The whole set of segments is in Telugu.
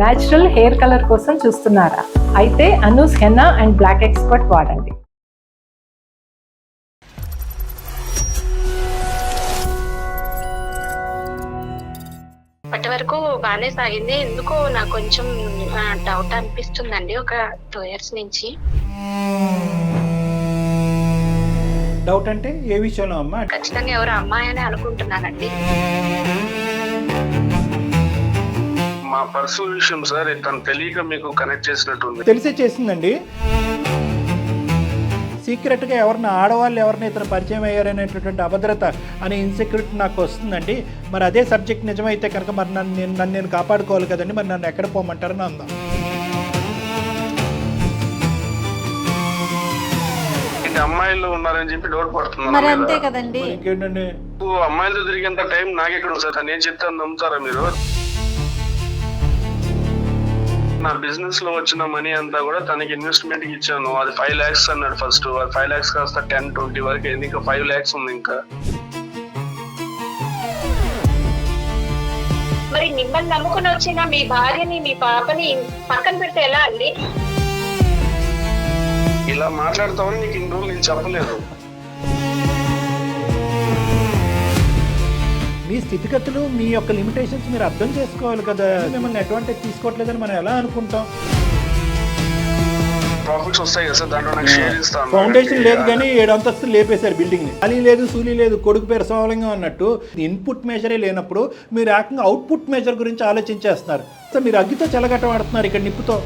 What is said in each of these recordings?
న్యాచురల్ హెయిర్ కలర్ కోసం చూస్తున్నారా? అయితే Anoos henna and black expert వాడండి. వరకు బాగానే సాగింది. ఎందుకో నాకు కొంచెం డౌట్ అనిపిస్తుందండి ఒక టూ ఇయర్స్ నుంచి. డౌట్ అంటే ఏ విషయంలో అమ్మా? ఖచ్చితంగా ఎవరు అమ్మాయి అని అనుకుంటున్నానండి. మా పర్సనల్ విషయం సార్ తను తెలియక మీకు కనెక్ట్ చేసినట్టుంది తెలిసే చేసిందండి. సీక్రెట్గా ఎవరిని ఆడవాళ్ళు ఎవరిని ఇతను పరిచయం అయ్యారనేటటువంటి అభద్రత అనే ఇన్సెక్యూరిటీ నాకు వస్తుందండి. మరి అదే సబ్జెక్ట్ నిజమైతే కనుక మరి నన్ను నేను నన్ను నేను కాపాడుకోవాలి కదండి. మరి నన్ను ఎక్కడ పోమంటారని అందాం. అమ్మాయిలు ఉన్నారని చెప్పి డౌట్ మీద. అంతే కదండి. ఇంకేంటండి? ఓ, అమ్మాయిలతో తిరిగేంత టైం నాకెక్కడ ఉంది సార్? తను ఏం చెప్తాను నమ్ముతారా మీరు? నా బిజినెస్లో వచ్చిన మనీ అంతా కూడా తనకి ఇన్వెస్ట్మెంట్కి ఇచ్చాను. అది ఫైవ్ లాక్స్ అన్నాడు ఫస్ట్ అది ఫైవ్ లాక్స్ కాస్త టెన్ ట్వంటీ వరకు అయింది. ఇంకా ఫైవ్ లాక్స్ ఉంది ఇంకా. మరి మిమ్మల్ని నమ్ముకుని వచ్చిన మీ భార్యని మీ పాపని పక్కన పెడితే ఎలా అండి? ఇలా మాట్లాడతామని నీకు ఇన్ని రోజులు నేను చెప్పలేదు. మీ స్థితిగతులు మీ యొక్క లిమిటేషన్స్ మీరు అర్థం చేసుకోవాలి కదా. మిమ్మల్ని అడ్వాంటేజ్ తీసుకోవట్లేదని మనం ఎలా అనుకుంటాం? ప్రాఫిట్స్ వస్తాయి కదా సార్ దాంట్లో నాకు షేర్ ఇస్తాను ఫౌండేషన్ లేదు కానీ ఏడు అంతస్తులు లేపేశారు బిల్డింగ్ని. ఖాళీ లేదు సూలి లేదు కొడుకు పేరు సోమలింగం అన్నట్టు ఇన్పుట్ మెజరే లేనప్పుడు మీరు ఏకంగా అవుట్పుట్ మెజర్ గురించి ఆలోచించేస్తున్నారు. సో మీరు అగ్గితో చెలగట్ట వాడుతున్నారు ఇక్కడ నిప్పుతో.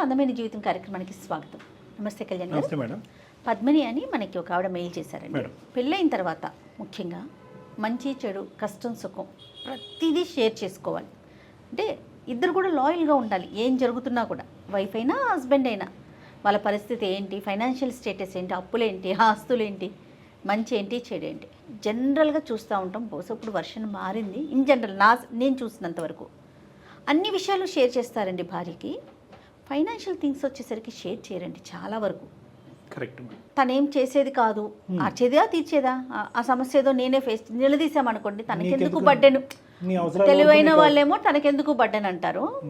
అందమైన జీవితం కార్యక్రమానికి స్వాగతం. నమస్తే కళ్యాణ్ గారు. నమస్తే మేడం. పద్మిని అని మనకి ఒక ఆవిడ మెయిల్ చేశారండి. పెళ్ళైన తర్వాత ముఖ్యంగా మంచి చెడు కష్టం సుఖం ప్రతిదీ షేర్ చేసుకోవాలి. అంటే ఇద్దరు కూడా లాయల్గా ఉండాలి. ఏం జరుగుతున్నా కూడా. వైఫ్ అయినా హస్బెండ్ అయినా. వాళ్ళ పరిస్థితి ఏంటి? ఫైనాన్షియల్ స్టేటస్ ఏంటి? అప్పులేంటి? ఆస్తులు ఏంటి మంచి ఏంటి? చెడు ఏంటి? జనరల్గా చూస్తూ ఉంటాం. బహుశా ఇప్పుడు వర్షన్ మారింది. ఇన్ జనరల్ నా నేను చూసినంత వరకు. అన్ని విషయాలు షేర్ చేస్తారండి భార్యకి. ఫైనాన్షియల్ థింగ్స్ వచ్చేసరికి షేర్ చేయరండి చాలా వరకు. కరెక్ట్ తనేం చేసేది కాదు. ఆర్చేదా తీర్చేదా? ఆ- సమస్య ఏదో నేనే ఫేస్ నిలదీసామనుకోండి తనకెందుకు నీకెందుకు? బడ్డెను? తెలివైన వాళ్ళేమో తనకెందుకు బడ్డెన్ అంటారు.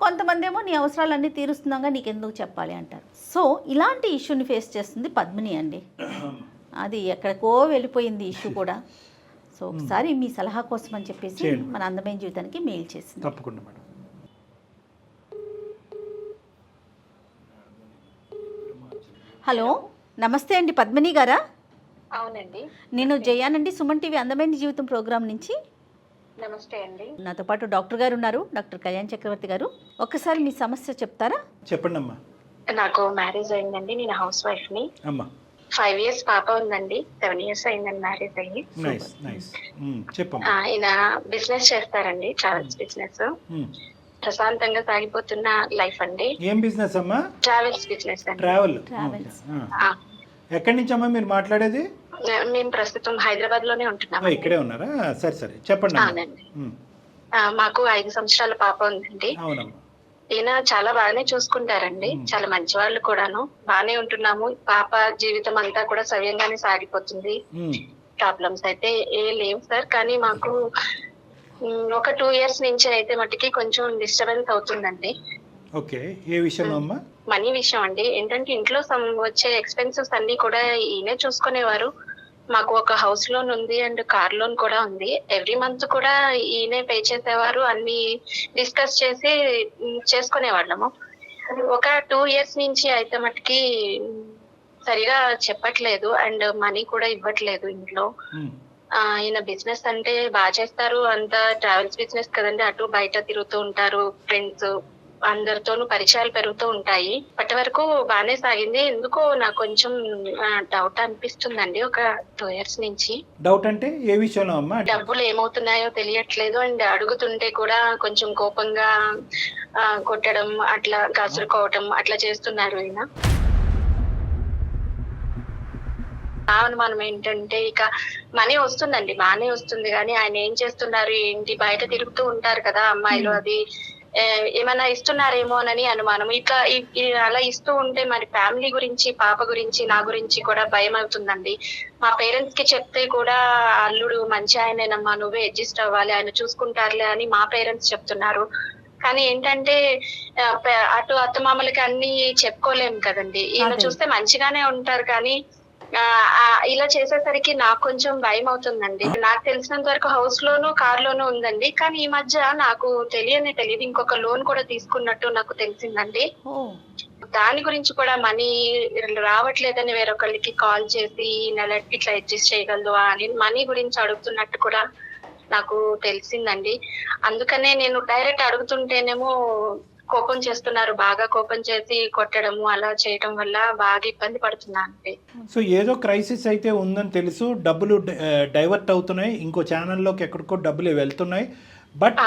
కొంతమంది ఏమో నీ అవసరాలన్నీ తీరుస్తున్నాగా నీకెందుకు చెప్పాలి అంటారు. సో ఇలాంటి ఇష్యూని ఫేస్ చేస్తుంది పద్మిని అండి. అది ఎక్కడికో వెళ్ళిపోయింది ఇష్యూ కూడా. సో ఒకసారి మీ సలహా కోసం అని చెప్పేసి. మన అందమైన జీవితానికి మెయిల్ చేసింది తప్పకుండా హలో నమస్తే అండి పద్మిని గారా? అవునండి నేను జయానండి సుమన్ టీవీ అందమైన జీవితం ప్రోగ్రాం నుంచి. నమస్తే అండి. నాతో పాటు డాక్టర్ గారు ఉన్నారు డాక్టర్ కళ్యాణ్ చక్రవర్తి గారు. ఒక్కసారి మీ సమస్య చెప్తారా? చెప్పండి అమ్మా నాకు మ్యారేజ్ అయిందండి నేను హౌస్ వైఫ్ని అమ్మా. ఫైవ్ ఇయర్స్ పాప ఉందండి సెవెన్ ఇయర్స్ అయిందండి మ్యారేజ్ అయ్యి. Nice nice. చెప్పమ్మా. ఆ, ఈయన బిజినెస్ చేస్తారండి ట్రావెల్స్ బిజినెస్. ప్రశాంతంగా సాగిపోతున్న లైఫ్ అండి. ఏం బిజినెస్ అమ్మా? ట్రావెల్స్ బిజినెస్ అండి. ట్రావెల్. ఎక్కడి నుంచి అమ్మా మీరు మాట్లాడేది? మేము ప్రస్తుతం హైదరాబాద్లోనే ఉంటున్నాం ఇక్కడే ఉన్నారా? సరే సరే. చెప్పండి మాకు ఐదు సంవత్సరాల పాప ఉందండి. అవునమ్మా. ఈయన చాలా బాగానే చూసుకుంటారండి. చాలా మంచి వాళ్ళు కూడాను. బాగానే ఉంటున్నాము. పాప జీవితం అంతా కూడా సవ్యంగానే సాగిపోతుంది. ప్రాబ్లమ్స్ అయితే ఏ లేవు సార్. కానీ మాకు ఒక టూ ఇయర్స్ నుంచి అయితే మట్టుకి కొంచెం డిస్టర్బెన్స్ అవుతుందండి. ఓకే ఏ విషయంలో అమ్మా? మనీ విషయం అండి. ఏంటంటే ఇంట్లో వచ్చే ఎక్స్పెన్సెస్ అన్ని కూడా ఈయనే చూసుకునేవారు. మాకు ఒక హౌస్ లోన్ ఉంది అండ్ కార్ లోన్ కూడా ఉంది. ఎవ్రీ మంత్ కూడా ఈయనే పే చేసేవారు. అన్ని డిస్కస్ చేసి మ్, చేసుకునేవాళ్ళము. ఒక టూ ఇయర్స్ నుంచి అయితే మటుకి సరిగా చెప్పట్లేదు. అండ్ మనీ కూడా ఇవ్వట్లేదు ఇంట్లో. మ్మ్. ఆ, ఈయన బిజినెస్ అంటే బాగా చేస్తారు. అంత ట్రావెల్స్ బిజినెస్ కదండి. అటు బయట తిరుగుతూ ఉంటారు ఫ్రెండ్స్. అందరితోనూ పరిచయాలు పెరుగుతూ ఉంటాయి. అప్పటి వరకు బాగానే సాగింది. ఎందుకో నాకు కొంచెం డౌట్ అనిపిస్తుందండి. ఒక టూ ఇయర్స్ నుంచి. డౌట్ అంటే ఏ విషయంలో అమ్మా? డబ్బులు ఏమవుతున్నాయో తెలియట్లేదు. అండ్ అడుగుతుంటే కూడా కొంచెం కోపంగా కొట్టడం అట్లా కసురుకోవటం అట్లా చేస్తున్నారు ఈయన. నా అనుమానం ఏంటంటే ఇక మనీ వస్తుందండి బానే వస్తుంది కానీ ఆయన ఏం చేస్తున్నారు ఏంటి? బయట తిరుగుతూ ఉంటారు కదా అమ్మాయిలు అది ఏమైనా ఇస్తున్నారేమోనని అనుమానం. ఇట్లా అలా ఇస్తూ ఉంటే మరి ఫ్యామిలీ గురించి పాప గురించి నా గురించి కూడా భయం అవుతుందండి. మా పేరెంట్స్కి చెప్తే కూడా అల్లుడు మంచి ఆయనేనమ్మా నువ్వే అడ్జస్ట్ అవ్వాలి ఆయన చూసుకుంటారులే అని మా పేరెంట్స్ చెప్తున్నారు. కానీ ఏంటంటే అటు అత్తమామలకి అన్ని చెప్పుకోలేము కదండి. ఈయన. చూస్తే మంచిగానే ఉంటారు కానీ ఇలా చేసేసరికి నాకు కొంచెం భయం అవుతుందండి. నాకు తెలిసినంత వరకు హౌస్ లోను కార్ లోను ఉందండి. కానీ ఈ మధ్య నాకు తెలియని తెలియదు. ఇంకొక లోన్ కూడా తీసుకున్నట్టు నాకు తెలిసిందండి. దాని గురించి కూడా మనీ రావట్లేదని వేరొకరికి కాల్ చేసి ఈ నెల ఇట్లా అడ్జస్ట్ చేయగలదు అని మనీ గురించి అడుగుతున్నట్టు కూడా నాకు తెలిసిందండి. అందుకనే నేను డైరెక్ట్ అడుగుతుంటేనేమో కోపం చేస్తున్నారు బాగా కోపం చేసి కొట్టడము అలా చేయడం వల్ల బాగా ఇబ్బంది పడుతున్నా అండి సో ఏదో క్రైసిస్ అయితే ఉందని తెలుసు డబ్బులు డైవర్ట్ అవుతున్నాయి ఇంకో ఛానల్లోకి ఎక్కడికో డబ్బులు వెళ్తున్నాయి. బట్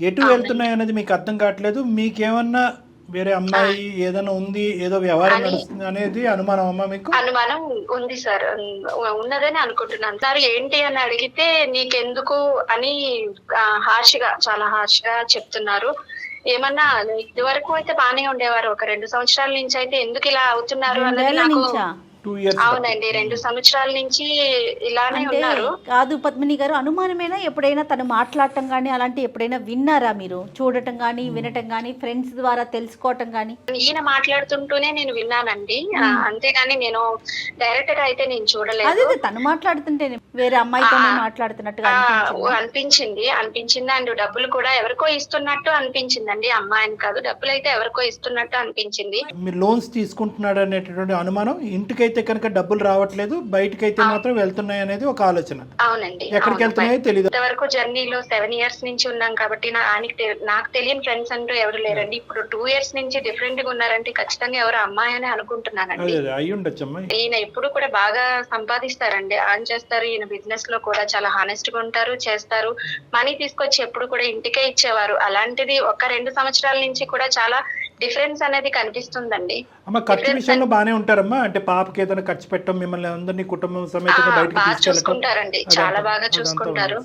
ఎటు వెళ్తున్నాయి అనేది మీకు అర్థం కావట్లేదు. మీకేమన్నా వేరే అమ్మాయి ఏదైనా ఉంది ఏదో వ్యవహారం నడుస్తుంది అనేది అనుమానం అమ్మా మీకు? అనుమానం ఉంది సార్. ఉన్- ఉన్నదని అనుకుంటున్నాను. సార్ ఏంటి అని అడిగితే నీకెందుకు అని హార్ష్గా చాలా హార్ష్గా చెప్తున్నారు. ఏమన్నా ఇది వరకు అయితే బానే ఉండేవారు. ఒక రెండు సంవత్సరాల నుంచి అయితే ఎందుకు ఇలా అవుతున్నారు అన్నది నాకు టూ ఇయర్స్ అవునండి రెండు సంవత్సరాల నుంచి ఇలానే ఉన్నారు. కాదు పద్మిని గారు అనుమానమైనా? ఎప్పుడైనా తను మాట్లాడటం కానీ అలాంటి ఎప్పుడైనా విన్నారా మీరు? చూడటం కానీ వినటం కానీ ఫ్రెండ్స్ ద్వారా తెలుసుకోవటం కానీ ఈయన మాట్లాడుతుంటూనే నేను విన్నానండి. ఆ, అంతేగాని నేను డైరెక్ట్గా అయితే నేను చూడలేదు. అదే తను మాట్లాడుతుంటే వేరే అమ్మాయితోనే మాట్లాడుతున్నట్టుగా అనిపించిందా? అనిపించింది. అనిపించింది అండ్ డబ్బులు కూడా ఎవరికో ఇస్తున్నట్టు అనిపించిందండి. అమ్మాయిని కాదు డబ్బులు అయితే ఎవరికో ఇస్తున్నట్టు అనిపించింది. మీరు లోన్స్ తీసుకుంటున్నాడు అనేటటువంటి అనుమానం ఇంటికైతే కనుక డబ్బులు రావట్లేదు బయటకైతే మాత్రం వెళ్తున్నాయి అనేది ఒక ఆలోచన. అవునండి. ఎక్కడికి. వెళ్తున్నాయో తెలియదు ఇంతవరకు జర్నీలో సెవెన్ ఇయర్స్ నుంచి ఉన్నాం కాబట్టి నాకు తెలియని ఫ్రెండ్స్ అంటూ ఎవరు లేరండి. ఇప్పుడు టూ ఇయర్స్ నుంచి డిఫరెంట్గా ఉన్నారంటే ఖచ్చితంగా ఎవరు అమ్మాయి అని అనుకుంటున్నానండి. ఉండొచ్చమ్మా. ఈయన ఎప్పుడు కూడా బాగా సంపాదిస్తారండి. ఆన్ చేస్తారు ఈయన బిజినెస్లో కూడా చాలా హానెస్ట్గా ఉంటారు చేస్తారు. మనీ తీసుకొచ్చి ఎప్పుడు కూడా ఇంటికే ఇచ్చేవారు. అలాంటిది ఒక రెండు సంవత్సరాల నుంచి కూడా చాలా డిఫరెన్స్ అనేది కనిపిస్తుందండి. అమ్మ ఖర్చు విషయంలో బాగానే ఉంటారమ్మా? అంటే పాపకి ఏదైనా ఖర్చు పెట్టడం మిమ్మల్ని అందరినీ కుటుంబం ఆ, సమేతంగా బయటకు చూసుకుంటారండి. చాలా బాగా చూసుకుంటారు.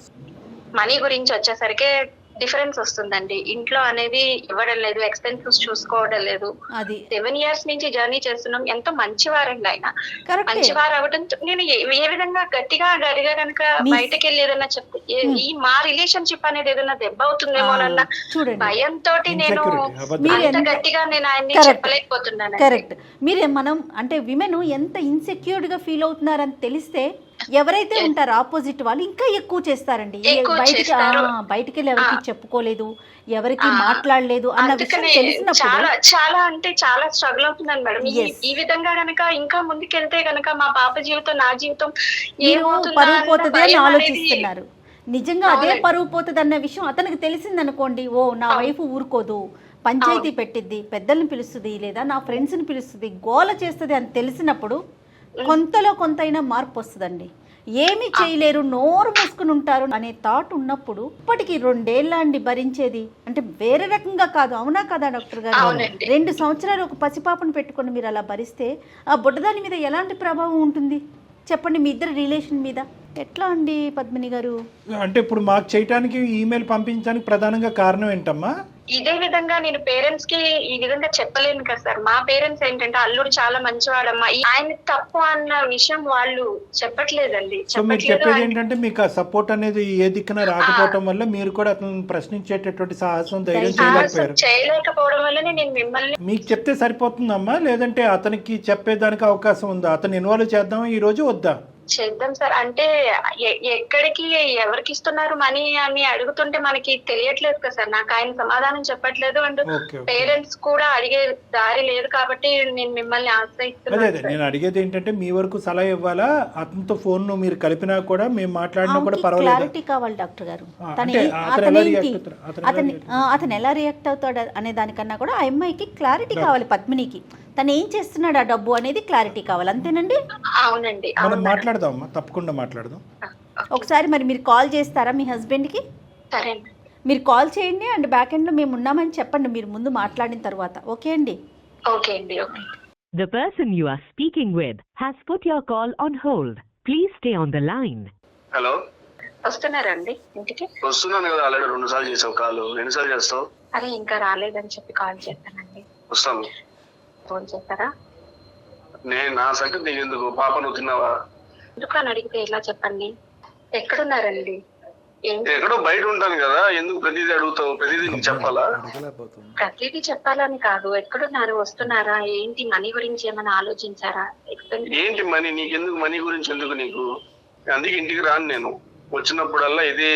మనీ గురించి వచ్చేసరికి డిఫరెన్స్ వస్తుందండి. ఇంట్లో అనేది ఇవ్వడం లేదు ఎక్స్పెన్సెస్ చూసుకోవడం లేదు. అది. సెవెన్ ఇయర్స్ నుంచి జర్నీ చేస్తున్నాం. ఎంతో మంచివారండి ఆయన. మంచివారు అవడంతో నేను ఏ విధంగా గట్టిగా గడిగా కనుక బయటకు వెళ్ళి ఏదైనా చెప్తే ఈ మా రిలేషన్షిప్ అనేది ఏదైనా దెబ్బ అవుతుందేమోనన్న చూడండి. భయంతో నేను అంత ఎంత- గట్టిగా నేను ఆయన్ని. చెప్పలేకపోతున్నాను కరెక్ట్. మీరే మనం అంటే విమెన్ ఎంత ఇన్సెక్యూర్డ్గా ఫీల్ అవుతున్నారని తెలిస్తే ఎవరైతే ఉంటారో ఆపోజిట్ వాళ్ళు ఇంకా ఎక్కువ చేస్తారండి. బయటికి బయటికి వెళ్ళి ఎవరికి. చెప్పుకోలేదు ఎవరికి. మాట్లాడలేదు అన్న విషయం తెలిసినప్పుడు చాలా చాలా అంటే చాలా స్ట్రగుల్ అవుతున్నాను మేడం. ఈ- విధంగా గనక ఇంకా ముందుకెళ్తే గనక మా పాప జీవితం నా జీవితం పరువు పోతుంది అని ఆలోచిస్తున్నారు. నిజంగా అదే. పరువు పోతుంది అన్న విషయం అతనికి తెలిసింది అనుకోండి ఓ నా వైఫ్ ఊరుకోదు పంచాయతీ పెట్టిద్ది పెద్దల్ని పిలుస్తుంది లేదా నా ఫ్రెండ్స్ని పిలుస్తుంది గోల చేస్తుంది అని తెలిసినప్పుడు కొంతలో కొంతైనా మార్పు వస్తుందండి. ఏమీ చేయలేరు నోరు మూసుకుని ఉంటారు అనే థాట్ ఉన్నప్పుడు ఇప్పటికి రెండేళ్ళ అండి భరించేది. అంటే వేరే రకంగా కాదు అవునా కదా డాక్టర్ గారు. రెండు సంవత్సరాలు ఒక పసిపాపను పెట్టుకొని మీరు అలా భరిస్తే ఆ బుడ్డదాని మీద ఎలాంటి ప్రభావం ఉంటుంది? చెప్పండి మీ ఇద్దరి రిలేషన్ మీద. ఎట్లా అండి పద్మిని గారు? అంటే ఇప్పుడు మాకు చేయటానికి ఈమెయిల్ పంపించడానికి ప్రధానంగా కారణం ఏంటమ్మా? ఇదే విధంగా నేను పేరెంట్స్కి ఈ విధంగా చెప్పలేను కదా సార్. మా పేరెంట్స్ ఏంటంటే అల్లుడు చాలా మంచివాడమ్మా. ఆయన తప్పు అన్న విషయం వాళ్ళు చెప్పట్లేదండి. సో మీరు చెప్పేది ఏంటంటే మీకు ఆ సపోర్ట్ అనేది ఏ దిక్కున రాకపోవటం వల్ల మీరు కూడా అతను ప్రశ్నించేటటువంటి సాహసం ధైర్యం చేయలేకపోయారు. చేయలేకపోవడం వల్లనే నేను మిమ్మల్ని మీకు చెప్తే సరిపోతుందమ్మా? లేదంటే అతనికి చెప్పేదానికి అవకాశం ఉందా? అతను ఇన్వాల్వ్ చేద్దామా? ఈ రోజు వద్దా? చేద్దాం సార్. అంటే ఎ- ఎక్కడికి ఎవరికి ఇస్తున్నారు మనీ అని అడుగుతుంటే మనకి తెలియట్లేదు కదా సార్. నాకు ఆయన సమాధానం చెప్పట్లేదు అండ్ పేరెంట్స్ కూడా అడిగే దారి లేదు కాబట్టి నేను మిమ్మల్ని ఆశ్రయిస్తున్నాను నేను అడిగేది ఏంటంటే మీ వరకు సలహా ఇవ్వాలా? అతనితో ఫోన్ మీరు కలిపినా కూడా మేము మాట్లాడినా కూడా పర్వాలేదు? క్లారిటీ కావాలి డాక్టర్ గారు. అతను ఎలా రియాక్ట్ అవుతాడు? అనే దానికన్నా కూడా ఆ అమ్మాయికి క్లారిటీ కావాలి పద్మినికి. తను ఏం చేస్తున్నాడు ఆ డబ్బు అనేది క్లారిటీ కావాలి అంతేనండి? అవునండి మనం అవును. మాట్లాడదాం అమ్మా తప్పకుండా మాట్లాడదాం. ఒకసారి మరి మీరు కాల్ చేస్తారా మీ హస్బెండ్కి? సరే మీరు కాల్ చేయండి అండ్ బ్యాక్ ఎండ్లో మేము ఉన్నామని చెప్పండి మీరు ముందు మాట్లాడిన తర్వాత. ఓకే అండి? ఓకే అండి okay. The person you are speaking with has put your call on hold. Please stay on the line. Hello వస్తున్నారండి ఇంటికి? వస్తున్నాను కదా ఆల్రెడీ రెండు సార్లు చేసావు కాలు. ఎన్నిసార్లు చేస్తావు? అరే ఇంకా రాలేదని చెప్పి కాల్ చేస్తానండి. వస్తాను. ఫోన్ చేస్తారా? నేను నా సంగతి నీకు ఎందుకు పాప నువ్వు తిన్నావా? ఎందుకు అని అడిగితే ఎలా చెప్పండి? ఎక్కడున్నారండి? ఏం ఎక్కడో బయట ఉంటాను కదా ఎందుకు ప్రతిదీ అడుగుతావు? ప్రతిదీ నీకు చెప్పాలా? ప్రతిదీ చెప్పాలని కాదు. ఎక్కడున్నారు? వస్తున్నారా? ఏంటి? మనీ గురించి ఏమైనా ఆలోచించారా? ఏంటి మనీ? నీకెందుకు మనీ గురించి ఎందుకు నీకు? అందుకే ఇంటికి రాను నేను. వచ్చినప్పుడల్లా ఇదే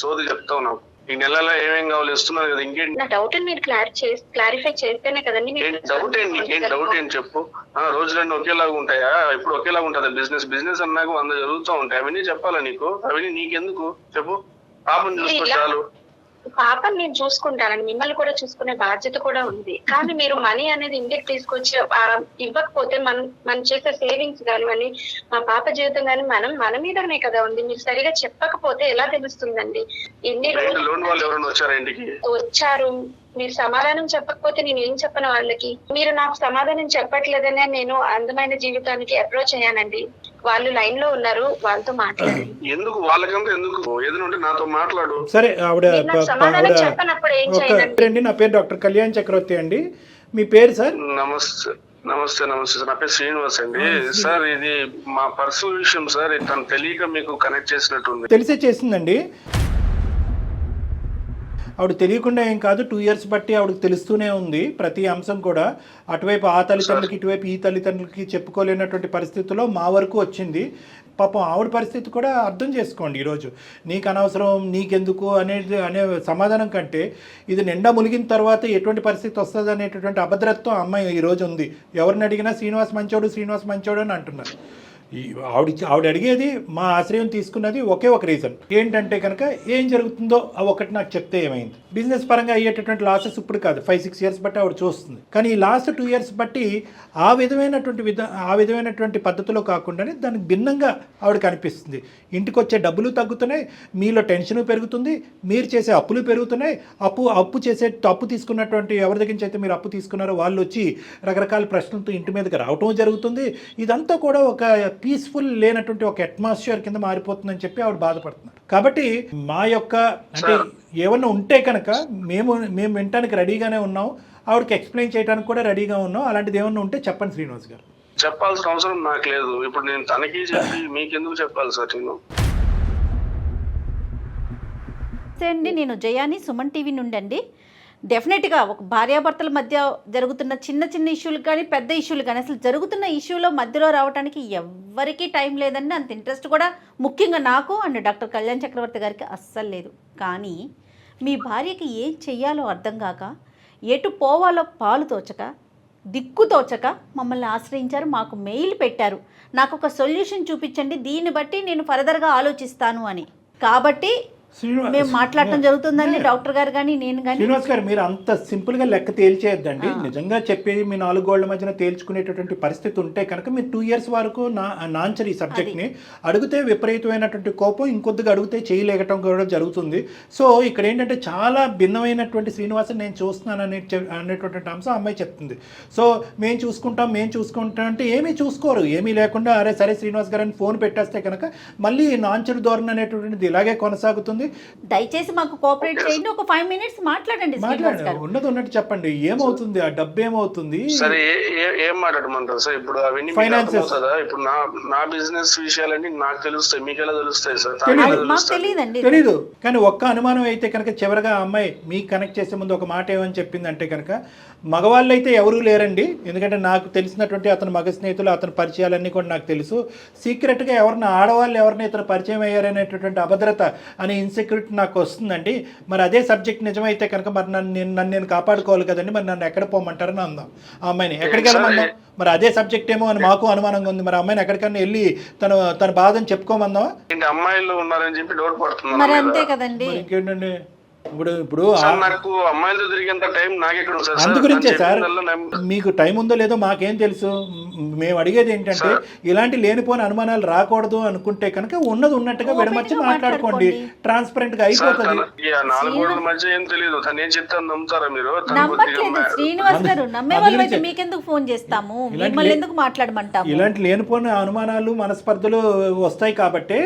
సోది చెప్తావు నాకు. ఈ నెలలో ఏమేం కావాలి? ఇస్తున్నాను కదా ఇంకేంటి నా డౌట్ మీరు క్లారి క్లారిఫై చేస్తేనే కదండి డౌట్ ఏంటి? నీకేం డౌట్ ఏంటి చెప్పు? ఆ రోజులన్నీ ఒకేలాగా ఉంటాయా? ఇప్పుడు ఒకేలాగా ఉంటుందా? బిజినెస్ బిజినెస్ అన్నాక వంద జరుగుతూ ఉంటాయి. అవన్నీ చెప్పాలా నీకు? అవన్నీ నీకెందుకు? చెప్పు. పాపం చూసుకో చాలు. పాపని నేను చూసుకుంటానండి మిమ్మల్ని కూడా చూసుకునే బాధ్యత కూడా ఉంది. కానీ మీరు మనీ అనేది ఇంటికి తీసుకొచ్చి ఇవ్వకపోతే మనం మనం చేసే సేవింగ్స్ కానివ్వండి మా పాప జీవితం కానీ మనం మన మీదనే కదా ఉంది. మీరు సరిగా చెప్పకపోతే ఎలా తెలుస్తుందండి? ఎన్ని వచ్చారు మీరు సమాధానం చెప్పకపోతే నేను ఏం చెప్పను వాళ్ళకి? మీరు నాకు సమాధానం చెప్పట్లేదనే నేను అందమైన జీవితానికి అప్రోచ్ అయ్యానండి. వాళ్ళు లైన్లో ఉన్నారు వాళ్ళతో మాట్లాడండి ఎందుకు? వాళ్ళకంతా ఎందుకు? ఏదైనా ఉంటే నాతో మాట్లాడు. సరే ఆవిడ అండి నా పేరు డాక్టర్ కళ్యాణ్ చక్రవర్తి అండి. మీ పేరు సార్? నమస్తే నమస్తే నమస్తే సార్. నా పేరు శ్రీనివాస్ అండి. సార్ ఇది మా పర్సనల్ విషయం సార్. ఇది తను తెలియక మీకు కనెక్ట్ చేసినట్టుంది. తెలిసే చేసిందండి. ఆవిడ తెలియకుండా ఏం కాదు టూ ఇయర్స్ బట్టి ఆవిడకి తెలుస్తూనే ఉంది. ప్రతి అంశం కూడా అటువైపు ఆ తల్లిదండ్రులకి ఇటువైపు ఈ తల్లిదండ్రులకి చెప్పుకోలేనటువంటి పరిస్థితిలో మా వరకు వచ్చింది. పాపం ఆవిడ పరిస్థితి కూడా అర్థం చేసుకోండి ఈరోజు. నీకు అనవసరం నీకెందుకు అనేది అనే సమాధానం కంటే ఇది నిండా మునిగిన తర్వాత ఎటువంటి పరిస్థితి వస్తుంది అనేటటువంటి అభద్రత్వం అమ్మాయి ఈరోజు ఉంది. ఎవరిని అడిగినా శ్రీనివాస్ మంచోడు శ్రీనివాస్ మంచోడు అని అంటున్నారు. ఆవిడ ఆవిడ అడిగేది మా ఆశ్రయం తీసుకున్నది ఒకే ఒక రీజన్ ఏంటంటే కనుక ఏం జరుగుతుందో ఆ ఒకటి నాకు చెప్తే ఏమైంది? బిజినెస్ పరంగా అయ్యేటటువంటి లాసెస్ ఇప్పుడు కాదు ఫైవ్ సిక్స్ ఇయర్స్ బట్టి ఆవిడ చూస్తుంది. కానీ ఈ లాస్ట్ టూ ఇయర్స్ బట్టి ఆ విధమైనటువంటి విధ ఆ విధమైనటువంటి పద్ధతిలో కాకుండానే దానికి భిన్నంగా ఆవిడ కనిపిస్తుంది. ఇంటికి వచ్చే డబ్బులు తగ్గుతున్నాయి మీలో టెన్షన్ పెరుగుతుంది మీరు చేసే అప్పులు పెరుగుతున్నాయి. అప్పు అప్పు చేసే అప్పు తీసుకున్నటువంటి ఎవరి దగ్గర నుంచి అయితే మీరు అప్పు తీసుకున్నారో వాళ్ళు వచ్చి రకరకాల ప్రశ్నలతో ఇంటి మీదకి రావటం జరుగుతుంది. ఇదంతా కూడా ఒక పీస్ఫుల్ లేనటువంటి ఒక అట్మాస్ఫియర్ కింద మారిపోతుందని చెప్పి ఆవిడ బాధపడుతున్నారు. కాబట్టి మా యొక్క అంటే ఏమన్నా ఉంటే కనుక మేము మేము వినటానికి రెడీగానే ఉన్నాం. ఆవిడకి ఎక్స్ప్లెయిన్ చేయడానికి కూడా రెడీగా ఉన్నాం. అలాంటిది ఏమన్నా ఉంటే చెప్పండి శ్రీనివాస్ గారు. చెప్పాల్సిన అవసరం నాకు లేదు. ఇప్పుడు నేను తనకి చెప్పి మీకెందుకు చెప్పాలి సార్ నేను? అండి నేను జయాని సుమన్ టీవీ నుండి అండి డెఫినెట్గా ఒక భార్యాభర్తల మధ్య జరుగుతున్న చిన్న చిన్న ఇష్యూలు కానీ పెద్ద ఇష్యూలు కానీ అసలు జరుగుతున్న ఇష్యూలో మధ్యలో రావడానికి ఎవ్వరికీ టైం లేదని అంత ఇంట్రెస్ట్ కూడా ముఖ్యంగా నాకు అండ్ డాక్టర్ కళ్యాణ్ చక్రవర్తి గారికి అస్సలు లేదు. కానీ మీ భార్యకి ఏం చెయ్యాలో అర్థం కాక ఎటు పోవాలో పాలు తోచక దిక్కు తోచక మమ్మల్ని ఆశ్రయించారు. మాకు మెయిల్ పెట్టారు. నాకు ఒక సొల్యూషన్ చూపించండి. దీన్ని బట్టి నేను ఫర్దర్గా ఆలోచిస్తాను అని. కాబట్టి మేము మాట్లాడటం జరుగుతుందండి డాక్టర్ గారు కానీ నేను కానీ శ్రీనివాస్ గారు మీరు అంత సింపుల్గా లెక్క తేల్చేయద్దండి. నిజంగా చెప్పేది మీ నాలుగు గోళ్ళ మధ్యన తేల్చుకునేటటువంటి పరిస్థితి ఉంటే కనుక మీరు టూ ఇయర్స్ వరకు నా నాంచర్ ఈ సబ్జెక్ట్ని అడిగితే విపరీతమైనటువంటి కోపం ఇంకొద్దిగా అడిగితే చేయలేకటం కూడా జరుగుతుంది. సో ఇక్కడ ఏంటంటే చాలా భిన్నమైనటువంటి శ్రీనివాసన్ నేను చూస్తున్నాను అనే అనేటటువంటి అంశం అమ్మాయి చెప్తుంది. సో మేము చూసుకుంటాం మేము చూసుకుంటాం అంటే ఏమీ చూసుకోరు. ఏమీ లేకుండా అరే సరే శ్రీనివాస్ గారు అని ఫోన్ పెట్టేస్తే కనుక మళ్ళీ నాంచరు ధోరణి అనేటువంటిది ఇలాగే కొనసాగుతుంది. దయచేసి మాకు కోఆపరేట్ చేయండి. ఒక ఫైవ్ మినిట్స్ మాట్లాడండి మాట్లాడండి. ఉన్నది ఉన్నట్టు చెప్పండి. ఏమవుతుంది? ఆ డబ్బు ఏమవుతుంది? సరే ఏ- మాట్లాడమంటారు సార్? ఇప్పుడు అవన్నీ. అర్థమవుతుందా ఇప్పుడు నా నా బిజినెస్ విషయాలన్నీ నాకు తెలుస్తాయి. మీకు ఎలా తెలుస్తాయి. సార్? తెలియదండి తెలీదు. కానీ ఒక్క అనుమానం అయితే కనుక చివరిగా ఆ అమ్మాయి మీకు కనెక్ట్ చేసే ముందు ఒక మాట ఏమని చెప్పిందంటే కనుక మగవాళ్ళు అయితే ఎవరూ లేరండి. ఎందుకంటే నాకు తెలిసినటువంటి అతని మగ స్నేహితులు అతని పరిచయాలన్నీ కూడా నాకు తెలుసు. సీక్రెట్గా ఎవరిని ఆడవాళ్ళు ఎవరిని ఇతను పరిచయం అయ్యారనేటటువంటి అభద్రత అనే ఇన్సెక్యూరిటీ నాకు వస్తుందండి. మరి అదే సబ్జెక్ట్ నిజమైతే కనుక మరి నన్ను నేను నన్ను నేను కాపాడుకోవాలి కదండి. మరి నన్ను ఎక్కడ పోమంటారని అందాం. ఆ అమ్మాయిని ఎక్కడికి వెళ్ళమందాం మరి అదే సబ్జెక్ట్ ఏమో అని మాకు అనుమానంగా ఉంది. మరి అమ్మాయిని ఎక్కడికన్నా వెళ్ళి తన తన బాధను చెప్పుకోమందామా? ఏంటి అమ్మాయిలు ఉన్నారని చెప్పి డౌట్ పడుతున్నాను మరి అంతే కదండి. మరి ఇంకేంటండి? ఇప్పుడు ఇప్పుడు నాకు అమ్మాయిలతో తిరిగేంత టైం నాకు ఎక్కడ ఉంది సార్? అందు సార్ గురించే సార్ మీకు టైం ఉందో లేదో మాకేం తెలుసు. మేము అడిగేది ఏంటంటే ఇలాంటి లేనిపోని అనుమానాలు రాకూడదు అనుకుంటే కనుక ఉన్నది ఉన్నట్టుగా విడమర్చి మాట్లాడుకోండి. ట్రాన్స్పరెంట్గా అయిపోతుంది. నాలుగు గోడల మధ్య ఏం తెలియదు తను ఏం చెప్తాను నమ్ముతారా మీరు? శ్రీనివాస్ గారు. నమ్మే అది వాళ్ళు అయితే గురించే. మీకెందుకు ఫోన్ చేస్తాము? ఇలాంటి మిమ్మల్ని ఎందుకు మాట్లాడమంటాము? ఇలాంటి లేనిపోని అనుమానాలు మనస్పర్ధలు వస్తాయి కాబట్టి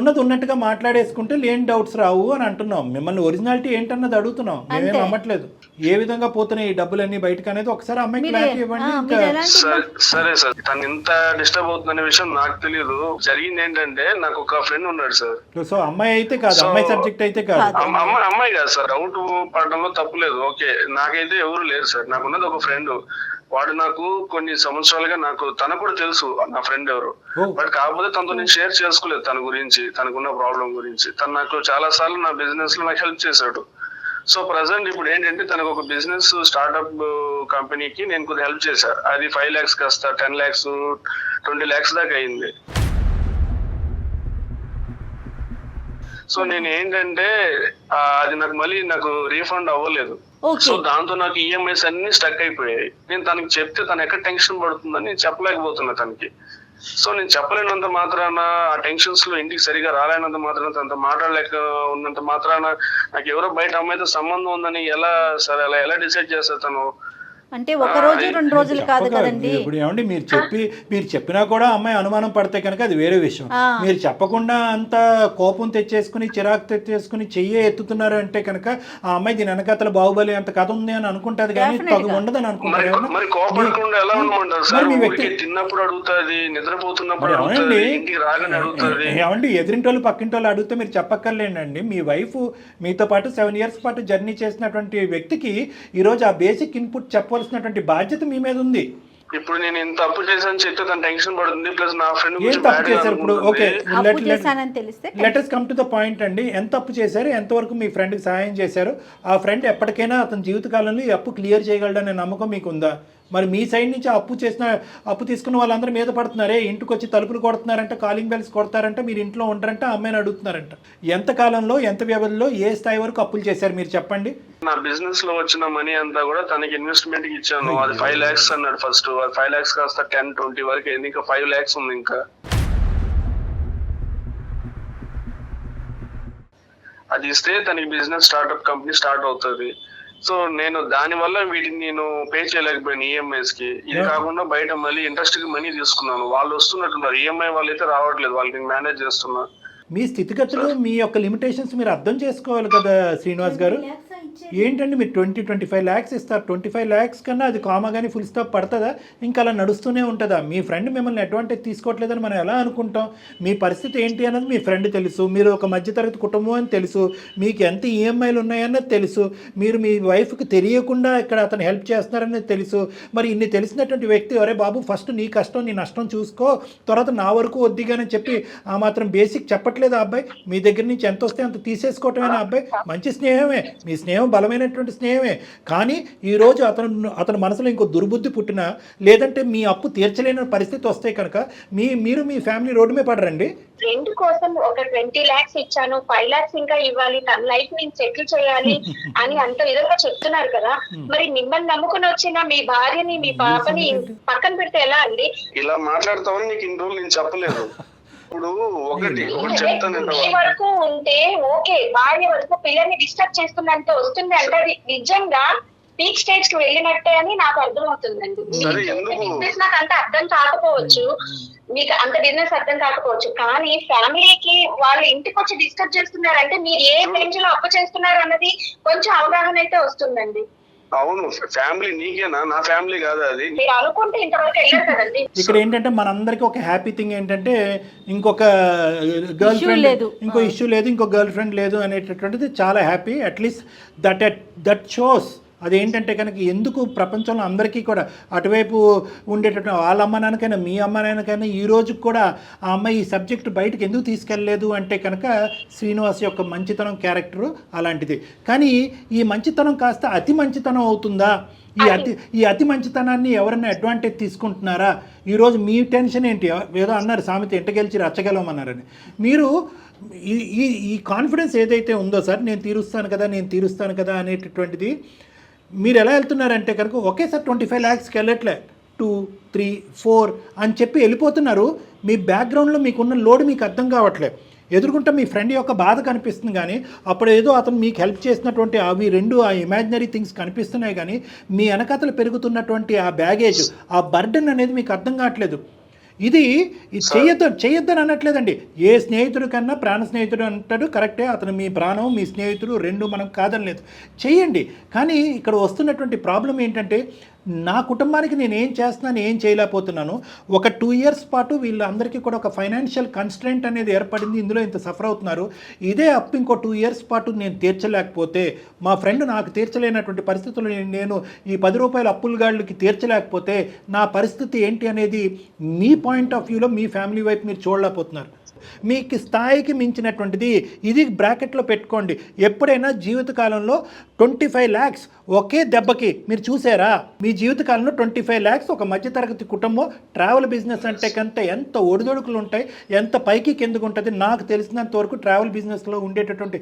ఉన్నది ఉన్నట్టుగా మాట్లాడేసుకుంటే లేని డౌట్స్ రావు అని అంటున్నాం. మిమ్మల్ని ఒరిజినాలిటీ ఏంటన్నది అడుగుతున్నాం. మేమేం అంతే. నమ్మట్లేదు. ఏ విధంగా పోతున్నాయి ఈ డబ్బులన్నీ బయటకు అనేది ఒకసారి అమ్మాయికి మీరు క్లారిటీ ఇవ్వండి. సరే సరే తను ఇంత డిస్టర్బ్ అవుతుందనే విషయం నాకు తెలియదు జరిగింది ఏంటంటే నాకు ఒక ఫ్రెండ్ ఉన్నాడు సార్. సో అమ్మాయి అయితే కాదు. అమ్మాయి సబ్జెక్ట్ అయితే కాదు. కాదు. అమ్మ- అమ్మాయి అమ్మాయి కాదు సార్. డౌట్ పడడంలో తప్పులేదు ఓకే. నాకైతే ఎవరు లేరు సార్. నాకున్నది ఒక ఫ్రెండ్ వాడు నాకు కొన్ని సంవత్సరాలుగా నాకు తన కూడా తెలుసు నా ఫ్రెండ్ ఎవరు. బట్ కాకపోతే తనతో నేను షేర్ చేసుకోలేదు తన గురించి తనకున్న ప్రాబ్లం గురించి. తను నాకు చాలా సార్లు నా బిజినెస్లో నాకు హెల్ప్ చేశాడు. సో ప్రజెంట్ ఇప్పుడు ఏంటంటే తనకు ఒక బిజినెస్ స్టార్ట్అప్ కంపెనీకి నేను కొద్దిగా హెల్ప్ చేశా. అది ఫైవ్ ల్యాక్స్ కాస్త టెన్ ల్యాక్స్ ట్వంటీ ల్యాక్స్ దాకా అయింది. సో నేను ఏంటంటే అది నాకు మళ్ళీ నాకు రీఫండ్ అవ్వలేదు. సో దాంతో నాకు ఈఎంఐస్ అన్ని స్టక్ అయిపోయాయి. నేను తనకి చెప్తే తను ఎక్కడ టెన్షన్ పడుతుందని నేను చెప్పలేకపోతున్నా తనకి. సో నేను చెప్పలేనంత మాత్రాన ఆ టెన్షన్స్లో ఇంటికి సరిగా రాలేనంత మాత్రాన తనతో మాట్లాడలేక ఉన్నంత మాత్రాన నాకు ఎవరో బయట అమ్మాయితో సంబంధం ఉందని ఎలా సరే అలా ఎలా డిసైడ్ చేస్తా తను అంటే ఒక రోజు రెండు రోజులు కాదు కదండి. ఇప్పుడు ఏమండి మీరు చెప్పి మీరు చెప్పినా కూడా అమ్మాయి అనుమానం పడితే కనుక అది వేరే విషయం. మీరు చెప్పకుండా అంత కోపం తెచ్చేసుకుని చిరాకు తెచ్చేసుకుని చెయ్యి ఎత్తుతున్నారు అంటే కనుక ఆ అమ్మాయి దీని వెనకాతల బాహుబలి అంత కథ ఉంది అని అనుకుంటది కానీ తగు. ఉండదని మరి అనుకుంటారు మరి కోపడకుండా ఎలా ఉండమంటారు సార్? మరి మీ ఊరికే వ్యక్తి- తిన్నప్పుడు అడుగుతుంది నిద్రపోతున్నప్పుడు మరి అడుగుతుంది అవునండి. ఇంటికి రాగానే అడుగుతుంది. ఏమండి ఎదిరింటోళ్ళు పక్కింటోళ్ళు అడిగితే మీరు చెప్పక్కర్లేండి మీ వైఫ్ మీతో పాటు సెవెన్ ఇయర్స్ పాటు జర్నీ చేసినటువంటి వ్యక్తికి ఈరోజు ఆ బేసిక్ ఇన్పుట్ చెప్పవలసినటువంటి బాధ్యత మీ మీద ఉంది. ఇప్పుడు నేను ఇంత తప్పు చేశాను చెప్తే తన టెన్షన్ పడుతుంది ప్లస్ నా ఫ్రెండ్ ఏం తప్పు చేశారు ఇప్పుడు? ఓకే చేశానని తెలిస్తే letters come to the point అండి. ఎంత అప్పు చేశారు ఎంతవరకు మీ ఫ్రెండ్కి సహాయం చేశారు ఆ ఫ్రెండ్ ఎప్పటికైనా అతని జీవితకాలంలో ఈ అప్పు క్లియర్ చేయగలడనే నమ్మకం మీకు ఉందా? మరి మీ సైడ్ నుంచి అప్పు చేసిన అప్పు తీసుకున్న వాళ్ళందరూ మీద పడుతున్నారే. ఇంటికి వచ్చి తలుపులు కొడుతున్నారంట కాలింగ్ బెల్స్ కొడతారంట మీరు ఇంట్లో ఉంటారంట ఆ అమ్మాయిని అడుగుతున్నారంట. ఎంత కాలంలో ఎంత వ్యవధిలో ఏ స్థాయి వరకు అప్పులు చేశారు మీరు చెప్పండి? నా బిజినెస్లో వచ్చిన మనీ అంతా కూడా తనకి ఇన్వెస్ట్మెంట్కి ఇచ్చాను. అది ఫైవ్ లాక్స్ అన్నాడు ఫస్ట్ ఫైవ్ లాక్స్ కాస్త టెన్ ట్వంటీ వరకు ఇంకా ఫైవ్ లాక్స్ ఉంది ఇంకా. అది ఇస్తే తనకి బిజినెస్ స్టార్ట్అప్ కంపెనీ స్టార్ట్ అవుతుంది. సో నేను దాని వల్ల వీటిని నేను పే చేయలేకపోయాను ఈఎంఐస్కి. ఇది కాకుండా బయట మళ్ళీ ఇంట్రెస్ట్కి మనీ తీసుకున్నాను. వాళ్ళు వస్తున్నట్టున్నారు. ఈఎంఐ వాళ్ళు అయితే రావట్లేదు. వాళ్ళని మేనేజ్ చేస్తున్నా మీ స్థితిగతులు మీ యొక్క లిమిటేషన్స్ మీరు అర్థం చేసుకోవాలి కదా శ్రీనివాస్ గారు? ఏంటండి మీరు ట్వంటీ ట్వంటీ ఫైవ్ ల్యాక్స్ ఇస్తారు. ట్వంటీ ఫైవ్ ల్యాక్స్ కన్నా అది కామా కానీ ఫుల్ స్టాప్ పడుతుందా? ఇంకా అలా నడుస్తూనే ఉంటుందా? మీ ఫ్రెండ్ మిమ్మల్ని అడ్వాంటేజ్ తీసుకోవట్లేదని మనం ఎలా అనుకుంటాం? మీ పరిస్థితి ఏంటి అన్నది మీ ఫ్రెండ్ తెలుసు. మీరు ఒక మధ్యతరగతి కుటుంబం అని తెలుసు. మీకు ఎంత ఈఎంఐలు ఉన్నాయన్నది తెలుసు. మీరు మీ వైఫ్కి తెలియకుండా ఇక్కడ అతను హెల్ప్ చేస్తున్నారనేది తెలుసు. మరి ఇన్ని తెలిసినటువంటి వ్యక్తి అరే బాబు ఫస్ట్ నీ కష్టం నీ నష్టం చూసుకో. తర్వాత నా వరకు వద్దిగానని చెప్పి ఆ మాత్రం బేసిక్ చెప్పట్లేదు ఆ అబ్బాయి. మీ దగ్గర నుంచి ఎంత వస్తే అంత తీసేసుకోవటమేనా అబ్బాయి? మంచి స్నేహమే. మీ స్నేహం బలమైనటువంటి స్నేహమే. కానీ ఈరోజు అతను అతని మనసులో ఇంకో దుర్బుద్ధి పుట్టినా లేదంటే మీ అప్పు తీర్చలేని పరిస్థితి వస్తే కనుక మీ మీరు మీ ఫ్యామిలీ రోడ్డు మీద పడరండి. ఫ్రెండ్ కోసం ఒక ట్వంటీ లాక్స్ ఇచ్చాను. ఫైవ్ లాక్స్ ఇంకా ఇవ్వాలి. తన లైఫ్ నేను సెటిల్ చేయాలి అని అంత విధంగా చెప్తున్నారు కదా. మరి మిమ్మల్ని నమ్ముకుని వచ్చిన మీ భార్యని మీ పాపని పక్కన పెడితే ఎలా అండి? ఇలా మాట్లాడతామని నీకు ఇన్ని రోజులు నేను చెప్పలేదు. ఇప్పుడు ఒకటి? వరకు ఉంటే ఓకే భార్య వరకు పిల్లల్ని డిస్టర్బ్ చేస్తుందంటే వస్తుంది అంటే అది నిజంగా పీక్ స్టేజ్కి వెళ్ళినట్టే అని నాకు అర్థం అవుతుందండి సరే, ఎందుకు? బిజినెస్ నాకు అంత అర్థం కాకపోవచ్చు. మీకు అంత బిజినెస్ అర్థం కాకపోవచ్చు. కానీ ఫ్యామిలీకి వాళ్ళు ఇంటికి వచ్చి డిస్టర్బ్ చేస్తున్నారంటే మీరు ఏ రేంజ్లో అప్పు చేస్తున్నారు అన్నది కొంచెం అవగాహన అయితే వస్తుందండి. అవును ఫ్యామిలీ నీకేనా? నా ఫ్యామిలీ కాదా అది? మీరు అనుకుంటే ఇంతవరకు వెళ్ళారు కదండి. ఇక్కడ ఏంటంటే మనందరికీ ఒక హ్యాపీ థింగ్ ఏంటంటే ఇంకొక గర్ల్ Issue ఫ్రెండ్ లేదు. ఇంకో ఇష్యూ లేదు ఇంకో గర్ల్ ఫ్రెండ్ లేదు అనేటటువంటిది చాలా happy. At least that that shows అదేంటంటే కనుక ఎందుకు ప్రపంచంలో అందరికీ కూడా అటువైపు ఉండేటటువంటి వాళ్ళ అమ్మ నాన్నకైనా మీ అమ్మ నాన్నకైనా ఈ రోజు కూడా ఆ అమ్మాయి ఈ సబ్జెక్ట్ బయటకు ఎందుకు తీసుకెళ్ళలేదు అంటే కనుక శ్రీనివాస్ యొక్క మంచితనం క్యారెక్టరు అలాంటిది. కానీ ఈ మంచితనం కాస్త అతి మంచితనం అవుతుందా? ఈ అతి. ఈ అతి మంచితనాన్ని ఎవరైనా అడ్వాంటేజ్ తీసుకుంటున్నారా? ఈరోజు మీ టెన్షన్ ఏంటి? ఏదో అన్నారు సామెత ఎంట గెలిచి రచ్చగలమన్నారని మీరు ఈ ఈ ఈ కాన్ఫిడెన్స్ ఏదైతే ఉందో సార్ నేను తీరుస్తాను కదా నేను తీరుస్తాను కదా అనేటటువంటిది మీరు ఎలా వెళ్తున్నారంటే కనుక ఒకేసారి ట్వంటీ ఫైవ్ ల్యాక్స్కి వెళ్ళట్లే. టూ త్రీ ఫోర్ అని చెప్పి వెళ్ళిపోతున్నారు. మీ బ్యాక్గ్రౌండ్లో మీకున్న లోడ్ మీకు అర్థం కావట్లేదు ఎదుర్కొంటే మీ ఫ్రెండ్ యొక్క బాధ కనిపిస్తుంది కానీ అప్పుడు ఏదో అతను మీకు హెల్ప్ చేసినటువంటి అవి రెండు ఆ ఇమాజినరీ థింగ్స్ కనిపిస్తున్నాయి కానీ మీ వెనకతలు పెరుగుతున్నటువంటి ఆ బ్యాగేజ్ ఆ బర్డెన్ అనేది మీకు అర్థం కావట్లేదు. ఇది చేయొద్దు చేయొద్దని అనట్లేదండి. ఏ స్నేహితుడు కన్నా ప్రాణ స్నేహితుడు అంటాడు కరెక్టే. అతను మీ ప్రాణం మీ స్నేహితుడు రెండు మనం కాదనలేదు చేయండి. కానీ ఇక్కడ వస్తున్నటువంటి ప్రాబ్లం ఏంటంటే నా కుటుంబానికి నేను ఏం చేస్తున్నాను ఏం చేయలేకపోతున్నాను. ఒక టూ ఇయర్స్ పాటు వీళ్ళందరికీ కూడా ఒక ఫైనాన్షియల్ కన్స్ట్రెంట్ అనేది ఏర్పడింది. ఇందులో ఇంత సఫర్ అవుతున్నారు. ఇదే అప్పు ఇంకో టూ ఇయర్స్ పాటు నేను తీర్చలేకపోతే మా ఫ్రెండ్ నాకు తీర్చలేనటువంటి పరిస్థితులు నేను ఈ పది రూపాయల అప్పులుగాళ్ళకి తీర్చలేకపోతే నా పరిస్థితి ఏంటి అనేది మీ పాయింట్ ఆఫ్ వ్యూలో మీ ఫ్యామిలీ వైపు మీరు చూడలేకపోతున్నారు. మీకు స్థాయికి మించినటువంటిది ఇది బ్రాకెట్లో పెట్టుకోండి. ఎప్పుడైనా జీవితకాలంలో ట్వంటీ ఫైవ్ ల్యాక్స్ ఒకే దెబ్బకి మీరు చూసారా? మీ జీవితకాలంలో ట్వంటీ ఫైవ్ ల్యాక్స్ ఒక మధ్యతరగతి కుటుంబం ట్రావెల్ బిజినెస్ అంటే కంటే ఎంత ఒడిదొడుకులు ఉంటాయి ఎంత పైకి కిందకు ఉంటుంది నాకు తెలిసినంత వరకు ట్రావెల్ బిజినెస్లో ఉండేటటువంటి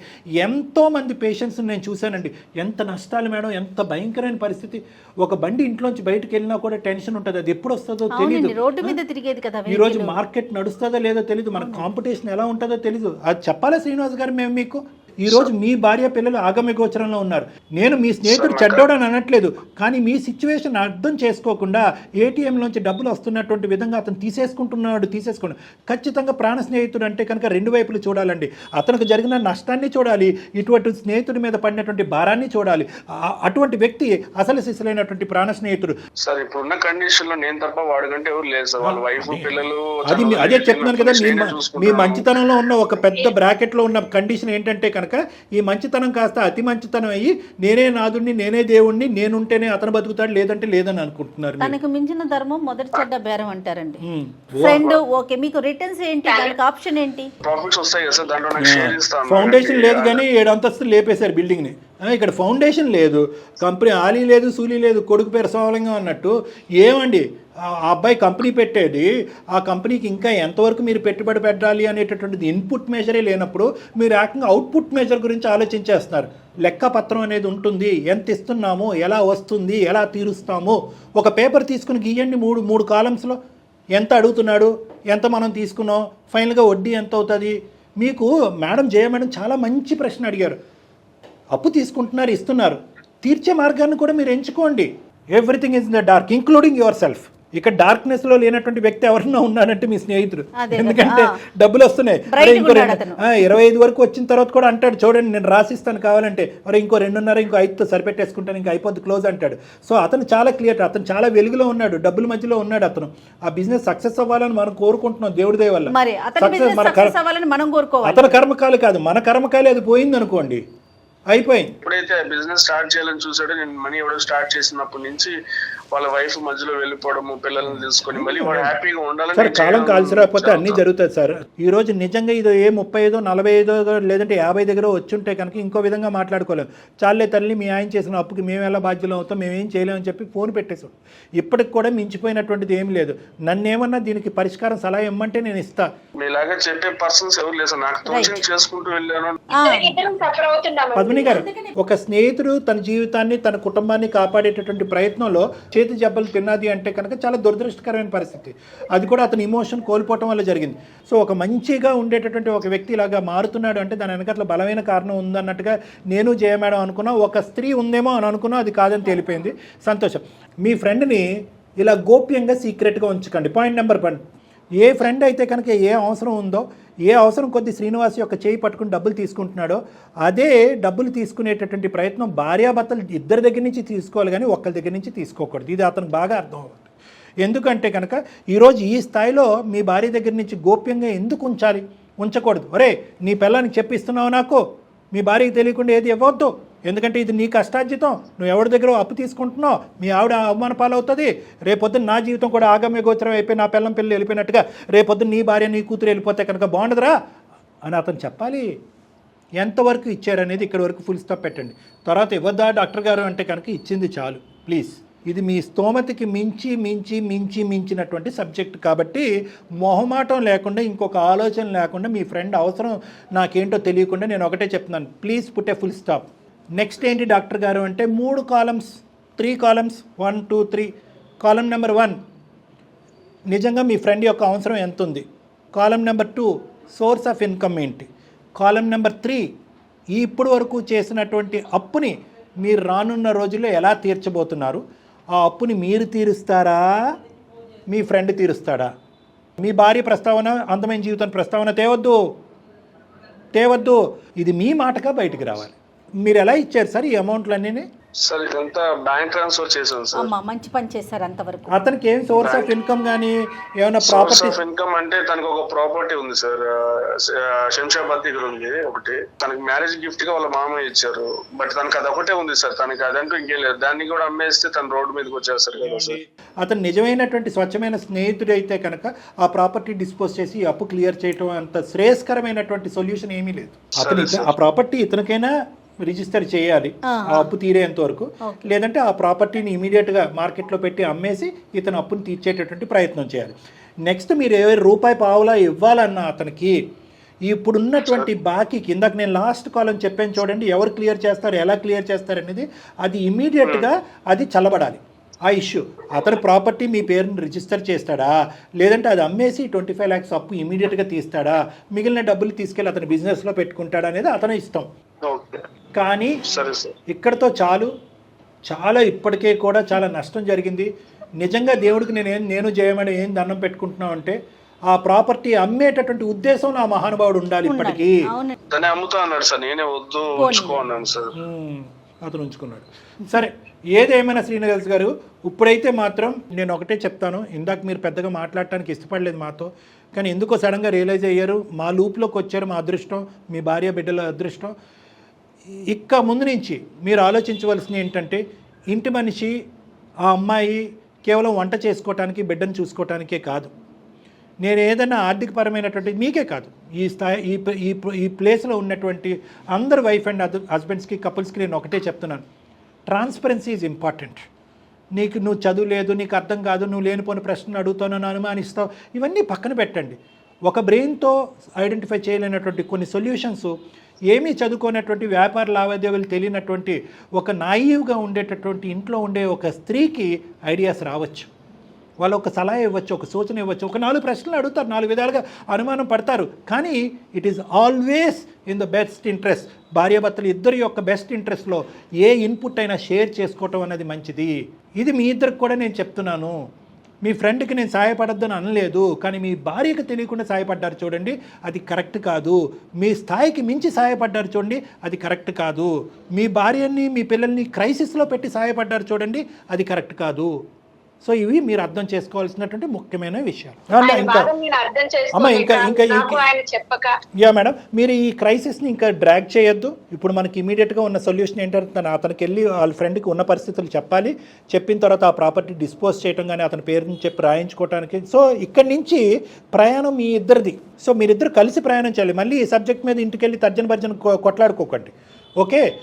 ఎంతో మంది పేషెంట్స్ నేను చూశానండి. ఎంత నష్టాలు మేడం ఎంత భయంకరమైన పరిస్థితి. ఒక బండి ఇంట్లోంచి బయటకు వెళ్ళినా కూడా టెన్షన్ ఉంటుంది. అది ఎప్పుడు వస్తుందో తెలియదు రోడ్డు మీద తిరిగేది కదా ఈ రోజు vehicle. మార్కెట్ నడుస్తుందో లేదో తెలియదు మన కాంపిటీషన్ ఎలా ఉంటుందో తెలియదు అది చెప్పాలి శ్రీనివాస్ గారు మేము మీకు? ఈ రోజు మీ భార్య పిల్లలు ఆగమ్య గోచరంలో ఉన్నారు. నేను మీ స్నేహితుడు చెడ్డోడని అనట్లేదు. కానీ మీ సిచ్యువేషన్ అర్థం చేసుకోకుండా ఏటీఎం నుంచి డబ్బులు వస్తున్నటువంటి విధంగా అతను తీసేసుకుంటున్నాడు తీసేసుకోండి ఖచ్చితంగా ప్రాణ స్నేహితుడు అంటే కనుక రెండు వైపులు చూడాలండి. అతనికి జరిగిన నష్టాన్ని చూడాలి ఇటువంటి స్నేహితుడి మీద పడినటువంటి భారాన్ని చూడాలి. ఆ- అటువంటి వ్యక్తి అసలు సిసలైనటువంటి ప్రాణ స్నేహితుడు. సార్ ఇప్పుడున్న కండిషన్లో నేను తప్ప వాడికంటే ఎవరు లేదు సార్. వాళ్ళ వైఫ్ పిల్లలు అది అదే చెప్తున్నాను కదా మీ మ- మీ మంచితనంలో ఉన్న ఒక పెద్ద బ్రాకెట్లో ఉన్న కండిషన్ ఏంటంటే కనుక ఈ మంచితనం కాస్త అతి మంచితనం అయ్యి నేనే నాదుడిని నేనే దేవుణ్ణి నేనుంటేనే అతను బతుకుతాడు లేదంటే లేదని అనుకుంటున్నారు. తనకు మించిన ధర్మం మొదటి చెడ్డ బేరం అంటారండి. ఫ్రెండ్ ఓకే మీకు రిటర్న్స్ ఏంటి? దానికి ఆప్షన్ ఏంటి? ఫౌండేషన్ లేదు కానీ ఏడు అంతస్తులు లేపేశారు బిల్డింగ్ని. ఆ, ఇక్కడ ఫౌండేషన్ లేదు. కంపెనీ ఆలీ లేదు సూలి లేదు కొడుకు పేరు సోమలింగం అన్నట్టు. ఏమండి? ఆ అబ్బాయి కంపెనీ పెట్టేది ఆ కంపెనీకి ఇంకా ఎంతవరకు మీరు పెట్టుబడి పెట్టాలి అనేటటువంటిది ఇన్పుట్ మెజరే లేనప్పుడు మీరు ఏకంగా అవుట్పుట్ మెజర్ గురించి ఆలోచించేస్తున్నారు. లెక్కపత్రం అనేది ఉంటుంది ఎంత ఇస్తున్నాము ఎలా వస్తుంది ఎలా తీరుస్తాము ఒక పేపర్ తీసుకుని గీయండి మూడు మూడు కాలమ్స్లో ఎంత అడుగుతున్నాడు ఎంత మనం తీసుకున్నాం ఫైనల్గా వడ్డీ ఎంత అవుతుంది? మీకు మేడం జయ మేడం చాలా మంచి ప్రశ్న అడిగారు. అప్పు తీసుకుంటున్నారు ఇస్తున్నారు. తీర్చే మార్గాన్ని కూడా మీరు ఎంచుకోండి. Everything is in the dark including yourself ఇక్కడ డార్క్నెస్లో లేనటువంటి వ్యక్తి ఎవరన్నా ఉన్నాడంటే మీ స్నేహితుడు. ఎందుకంటే. డబ్బులు వస్తున్నాయి. అరే ఇంకో ఇరవై ఐదు వరకు వచ్చిన తర్వాత కూడా అంటాడు చూడండి నేను రాసిస్తాను కావాలంటే. మరి ఇంకో రెండున్నర ఇంకో ఐదుతో సరిపెట్టేసుకుంటాను ఇంకా అయిపోద్ది క్లోజ్ అంటాడు. సో అతను చాలా క్లియర్ అతను చాలా వెలుగులో ఉన్నాడు డబ్బుల మధ్యలో ఉన్నాడు అతను. ఆ బిజినెస్ సక్సెస్ అవ్వాలని మనం కోరుకుంటున్నాం దేవుడి దయ వల్ల. మరి అతని Success బిజినెస్ మన సక్సెస్ కర్- అవ్వాలని మనం కోరుకోవాలి. అతని కర్మకాలు కాదు మన కర్మకాలి అది పోయింది అనుకోండి. అయిపోయింది. ఎప్పుడైతే బిజినెస్ స్టార్ట్ చేయాలని చూసాడో నేను మనీ ఇవ్వడం స్టార్ట్ చేసినప్పటి నుంచి వాళ్ళ వైఫ్ మధ్యలో వెళ్ళిపోవడము పిల్లల్ని తీసుకొని మళ్ళీ వాడు హ్యాపీగా ఉండాలని సార్ కాలం కాల్సి రాకపోతే అన్నీ జరుగుతుంది. జరుగుతాయి సార్. ఈ రోజు నిజంగా ఇదో ఏ ముప్పై ఐదో నలభై ఐదో లేదంటే యాభై దగ్గర వచ్చుంటే కనుక ఇంకో విధంగా మాట్లాడుకోలేము చాలే తల్లి మీ ఆయన చేసిన అప్పుకి మేము ఎలా బాధ్యులు అవుతాం మేము ఏం చేయలేమని చెప్పి ఫోన్ పెట్టేసాం ఇప్పటికి కూడా మించిపోయినటువంటిది ఏం లేదు. నన్నేమన్నా దీనికి పరిష్కారం సలహా ఇమ్మంటే నేను ఇస్తా. మీలాగా చెప్పే పర్సన్స్ ఎవరు లేదు నాకు తోచిన చేసుకుంటూ వెళ్ళాను. పద్మిని గారు ఒక స్నేహితుడు తన జీవితాన్ని తన కుటుంబాన్ని కాపాడేటటువంటి ప్రయత్నంలో చేతి జబ్బలు తిన్నది అంటే కనుక చాలా దురదృష్టకరమైన పరిస్థితి. అది కూడా అతని ఇమోషన్ కోల్పోవటం వల్ల జరిగింది. సో ఒక మంచిగా ఉండేటటువంటి ఒక వ్యక్తి ఇలాగా మారుతున్నాడు అంటే దాని వెనకట్ల బలమైన కారణం ఉందన్నట్టుగా నేను జయ మేడం అనుకున్నా ఒక స్త్రీ ఉందేమో అని అనుకున్నా అది కాదని తేలిపోయింది. సంతోషం. మీ ఫ్రెండ్ని ఇలా గోప్యంగా సీక్రెట్గా ఉంచకండి. పాయింట్ నెంబర్ వన్ ఏ ఫ్రెండ్ అయితే కనుక ఏ అవసరం ఉందో ఏ అవసరం కొద్ది శ్రీనివాస్ యొక్క చేయి పట్టుకుని డబ్బులు తీసుకుంటున్నాడో అదే డబ్బులు తీసుకునేటటువంటి ప్రయత్నం భార్యాభర్తలు ఇద్దరి దగ్గర నుంచి తీసుకోవాలి కానీ ఒక్కరి దగ్గర నుంచి తీసుకోకూడదు. ఇది అతనికి బాగా అర్థం అవుతుంది ఎందుకంటే కనుక ఈరోజు ఈ స్థాయిలో మీ భార్య దగ్గర నుంచి గోప్యంగా ఎందుకు ఉంచాలి? ఉంచకూడదు. ఒరే నీ పిల్లని చెప్పిస్తున్నావు నాకు మీ భార్యకి తెలియకుండా ఏది ఇవ్వద్దు ఎందుకంటే ఇది నీ కష్టార్జితం. నువ్వు ఎవరి దగ్గర అప్పు తీసుకుంటున్నావు? మీ ఆవిడ అవమాన పాలవుతుంది. రేపొద్దున నా జీవితం కూడా ఆగమ్య గోచరం అయిపోయి నా పిల్లం పిల్లలు వెళ్ళిపోయినట్టుగా రేపొద్దున నీ భార్య నీ కూతురు వెళ్ళిపోతే కనుక బాగుండదురా? అని అతను చెప్పాలి. ఎంతవరకు ఇచ్చారనేది ఇక్కడ వరకు ఫుల్ స్టాప్ పెట్టండి. తర్వాత ఇవ్వద్దా డాక్టర్ గారు అంటే కనుక ఇచ్చింది చాలు. ప్లీజ్ ఇది మీ స్తోమతకి మించి మించి మించి మించినటువంటి సబ్జెక్ట్ కాబట్టి మొహమాటం లేకుండా ఇంకొక ఆలోచన లేకుండా మీ ఫ్రెండ్ అవసరం నాకేంటో తెలియకుండా నేను ఒకటే చెప్తున్నాను. Please put a full stop next ఏంటి డాక్టర్ గారు అంటే మూడు columns three columns one two three column number one నిజంగా మీ ఫ్రెండ్ యొక్క అవసరం ఎంత ఉంది column number two source of income ఏంటి? కాలం నెంబర్ త్రీ ఇప్పుడు వరకు చేసినటువంటి అప్పుని మీరు రానున్న రోజుల్లో ఎలా తీర్చబోతున్నారు? ఆ అప్పుని మీరు తీరుస్తారా? మీ ఫ్రెండ్ తీరుస్తాడా? మీ భార్య ప్రస్తావన అందమైన జీవితం ప్రస్తావన తేవద్దు. తేవద్దు. ఇది మీ మాటగా బయటికి రావాలి. మీరు ఎలా ఇచ్చారు సార్ ఈ అమౌంట్లన్నీ సార్ ఇదంతా బ్యాంక్ ట్రాన్స్ఫర్ చేశాను సార్. అమ్మ మంచి పని చేశారు అంతవరకు. అతనికి ఏం సోర్స్ ఆఫ్ ఇన్కమ్ కానీ ఏమైనా సోర్స్ ప్రాపర్టీ ఆఫ్ ఇన్కమ్ అంటే తనకు ఒక ప్రాపర్టీ ఉంది సార్. శంషాబాద్ దగ్గర ఉంది ఒకటి. తనకి మ్యారేజ్ గిఫ్ట్గా వాళ్ళ మామయ్య ఇచ్చారు. బట్ తనకి అది ఒకటే ఉంది సార్. తనకి అదంటూ ఇంకేం లేదు. దాన్ని కూడా అమ్మేస్తే తన రోడ్డు మీదకి వచ్చేస్తారు కదా సార్. అతను నిజమైనటువంటి స్వచ్ఛమైన స్నేహితుడు అయితే కనుక ఆ ప్రాపర్టీ డిస్పోజ్ చేసి ఈ అప్పు క్లియర్ చేయటం అంత శ్రేయస్కరమైనటువంటి సొల్యూషన్ ఏమీ లేదు. అతను ఇత- ఆ ప్రాపర్టీ ఇతనికైనా రిజిస్టర్ చేయాలి ఆ అప్పు తీరేంత వరకు. లేదంటే ఆ ప్రాపర్టీని ఇమీడియట్గా మార్కెట్లో పెట్టి అమ్మేసి ఇతను అప్పుని తీర్చేటటువంటి ప్రయత్నం చేయాలి. నెక్స్ట్ మీరు ఏ రూపాయి పావులా ఇవ్వాలన్నా అతనికి ఇప్పుడున్నటువంటి బాకీ కిందకి నేను లాస్ట్ కాలం చెప్పాను చూడండి ఎవరు క్లియర్ చేస్తారు ఎలా క్లియర్ చేస్తారు అనేది అది ఇమీడియట్గా అది చల్లబడాలి. ఆ ఇష్యూ అతని ప్రాపర్టీ మీ పేరుని రిజిస్టర్ చేస్తాడా? లేదంటే అది అమ్మేసి ట్వంటీ ఫైవ్ ల్యాక్స్ అప్పు ఇమీడియట్గా తీస్తాడా? మిగిలిన డబ్బులు తీసుకెళ్ళి అతని బిజినెస్లో పెట్టుకుంటాడా అనేది అతని ఇష్టం. కానీ సరే సార్. ఇక్కడతో చాలు. చాలా ఇప్పటికే కూడా చాలా నష్టం జరిగింది. నిజంగా దేవుడికి నేను ఏం నేను చేయమని ఏం దండం పెట్టుకుంటున్నాం అంటే ఆ ప్రాపర్టీ అమ్మేటటువంటి ఉద్దేశంలో ఆ మహానుభావుడు ఉండాలి ఇప్పటికీ. అవును. తనే అమ్ముతా అన్నాడు సార్. నేనే వద్దు సార్. అతను ఉంచుకున్నాడు. సరే ఏదేమైనా శ్రీనివాస్ గారు ఇప్పుడైతే మాత్రం నేను ఒకటే చెప్తాను. ఇందాక మీరు పెద్దగా మాట్లాడటానికి ఇష్టపడలేదు మాతో. కానీ ఎందుకో సడన్గా రియలైజ్ అయ్యారు. మా లూప్లోకి వచ్చారు మా అదృష్టం. మీ భార్య బిడ్డల అదృష్టం. ఇక్క ముందు నుంచి మీరు ఆలోచించవలసింది ఏంటంటే ఇంటి మనిషి ఆ అమ్మాయి కేవలం వంట చేసుకోవటానికి బిడ్డను చూసుకోవటానికే కాదు. నేను ఏదైనా ఆర్థికపరమైనటువంటి మీకే కాదు. ఈ స్థాయి ఈ ఈ ఈ ప్లేస్లో ఉన్నటువంటి అందరు వైఫ్ అండ్ హస్బెండ్స్కి కపుల్స్కి నేను ఒకటే చెప్తున్నాను. Transparency is important. నీకు నువ్వు చదువు లేదు నీకు అర్థం కాదు నువ్వు లేనిపోని ప్రశ్నలు అడుగుతానని అనుమానిస్తావు ఇవన్నీ పక్కన పెట్టండి. ఒక బ్రెయిన్తో ఐడెంటిఫై చేయలేనటువంటి కొన్ని సొల్యూషన్స్ ఏమీ చదువుకోనటువంటి వ్యాపార లావాదేవీలు తెలియనటువంటి ఒక నాయివ్గా ఉండేటటువంటి ఇంట్లో ఉండే ఒక స్త్రీకి ఐడియాస్ రావచ్చు. వాళ్ళు ఒక సలహా ఇవ్వచ్చు ఒక సూచన ఇవ్వచ్చు ఒక నాలుగు ప్రశ్నలు అడుగుతారు నాలుగు విధాలుగా అనుమానం పడతారు. కానీ it is always in the best interest భార్యాభర్తలు ఇద్దరి యొక్క బెస్ట్ ఇంట్రెస్ట్లో ఏ ఇన్పుట్ అయినా షేర్ చేసుకోవటం అనేది మంచిది. ఇది మీ ఇద్దరికి కూడా నేను చెప్తున్నాను. మీ ఫ్రెండ్కి నేను సాయపడొద్దని అనలేదు కానీ మీ భార్యకు తెలియకుండా సాయపడ్డారు చూడండి అది కరెక్ట్ కాదు. మీ స్థాయికి మించి సాయపడ్డారు చూడండి అది కరెక్ట్ కాదు. మీ భార్యని మీ పిల్లల్ని క్రైసిస్లో పెట్టి సాయపడ్డారు చూడండి అది కరెక్ట్ కాదు. సో ఇవి మీరు అర్థం చేసుకోవాల్సినటువంటి ముఖ్యమైన విషయాలు. ఇంకా అమ్మ, ఇంకా- ఇంకా- యా మేడం. మీరు ఈ క్రైసిస్ని ఇంకా డ్రాగ్ చేయొద్దు. ఇప్పుడు మనకి ఇమీడియట్గా ఉన్న సొల్యూషన్ ఏంటంటే తను అతనికి వెళ్ళి వాళ్ళ ఫ్రెండ్కి ఉన్న పరిస్థితులు చెప్పాలి. చెప్పిన తర్వాత ఆ ప్రాపర్టీ డిస్పోజ్ చేయడం కానీ అతని పేరుని చెప్పి రాయించుకోవడానికి సో ఇక్కడి నుంచి ప్రయాణం మీ ఇద్దరిది. సో మీరిద్దరు కలిసి ప్రయాణం చేయాలి. మళ్ళీ ఈ సబ్జెక్ట్ మీద ఇంటికి వెళ్ళి తర్జన భర్జన కొట్లాడుకోకండి. ఓకే?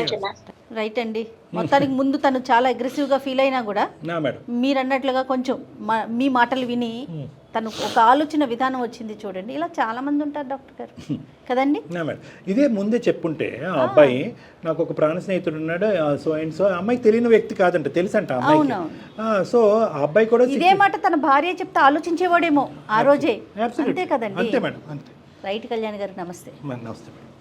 ఇంకా రైట్ అండి. మొత్తానికి ముందు తను చాలా అగ్రెసివ్గా ఫీల్ అయినా కూడా నా మేడం. మీరు అన్నట్లుగా కొంచెం మా- మాటలు విని తను ఒక ఆలోచన విధానం వచ్చింది చూడండి. ఇలా చాలా మంది ఉంటారు డాక్టర్ గారు. కదండి? నా మేడం ఇదే ముందే చెప్పుంటే ఆ అబ్బాయి నాకు ఒక ప్రాణ స్నేహితుడు ఉన్నాడు సో అండ్ సో ఆ అమ్మాయికి తెలియని వ్యక్తి కాదంట తెలుసంట అవునవును. ఆ, సో ఆ అబ్బాయి కూడా ఇదే మాట తన భార్య చెప్తే ఆలోచించేవాడేమో ఆ రోజే. అంతే కదండి. అంతే మేడం అంతే. రైట్ కళ్యాణ్ గారు నమస్తే. నమస్తే మేడం.